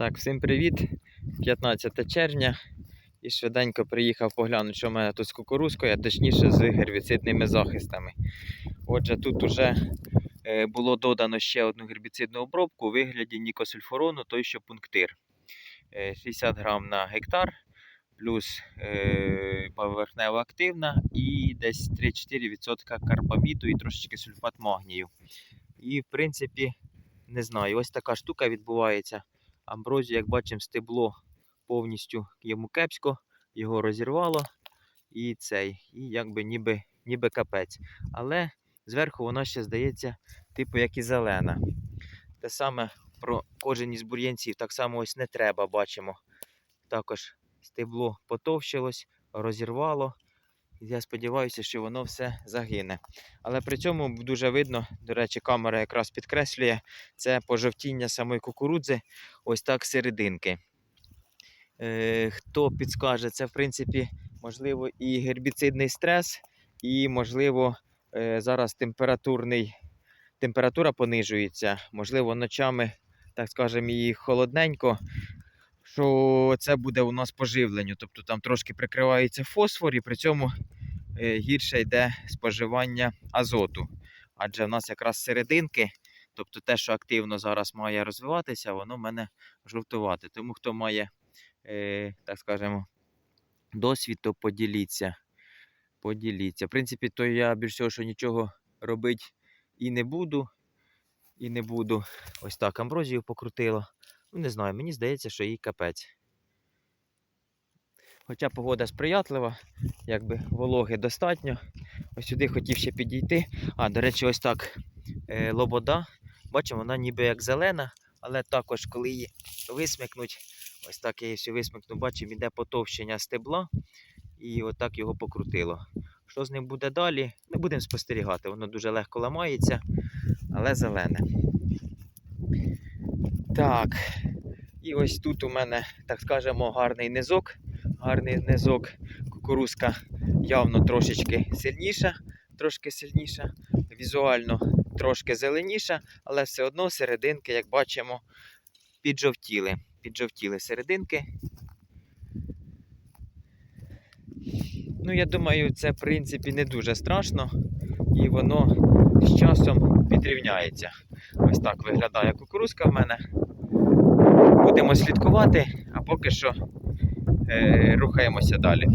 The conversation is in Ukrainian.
Так, всім привіт. 15 червня. І швиденько приїхав поглянути, що в мене тут з кукурузкою, а точніше з гербіцидними захистами. Отже, тут уже е, було додано ще одну гербіцидну обробку у вигляді нікосульфурону, той що пунктир. Е, 60 грам на гектар, плюс е, поверхнева активна і десь 3-4% карбаміду і трошечки сульфат магнію. І в принципі, не знаю, ось така штука відбувається. Амброзію, як бачимо, стебло повністю йому кепсько, його розірвало і цей, і якби ніби, ніби капець. Але зверху вона ще здається, типу, як і зелена. Те саме про кожен із бур'янців, так само ось не треба, бачимо. Також стебло потовщилось, розірвало. Я сподіваюся, що воно все загине. Але при цьому дуже видно, до речі, камера якраз підкреслює це пожовтіння самої кукурудзи, ось так серединки. Е, хто підскаже, це в принципі можливо і гербіцидний стрес, і можливо е, зараз температурний, температура понижується, можливо, ночами, так скажемо, і холодненько. Що це буде у нас поживленню, тобто там трошки прикривається фосфор, і при цьому е, гірше йде споживання азоту. Адже в нас якраз серединки, тобто те, що активно зараз має розвиватися, воно в мене жовтувати. Тому хто має, е, так скажемо, досвід, то поділіться. Поділіться. В принципі, то я більш що нічого робити і не буду. І не буду. Ось так амброзію покрутило. Ну, не знаю, мені здається, що їй капець. Хоча погода сприятлива, якби вологи достатньо. Ось сюди хотів ще підійти. А, до речі, ось так е, лобода. Бачимо, вона ніби як зелена, але також, коли її висмикнуть, ось так я її всю висмикну, бачимо, іде потовщення стебла, і отак його покрутило. Що з ним буде далі? Ми будемо спостерігати. Воно дуже легко ламається, але зелене. Так. І ось тут у мене, так скажемо, гарний низок. Гарний низок. Кукурузка явно трошечки сильніша, трошки сильніша, візуально трошки зеленіша, але все одно серединки, як бачимо, піджовтіли. Піджовтіли серединки. Ну, я думаю, це в принципі не дуже страшно, і воно з часом підрівняється. Ось так виглядає кукурузка в мене. Будемо слідкувати, а поки що е, рухаємося далі.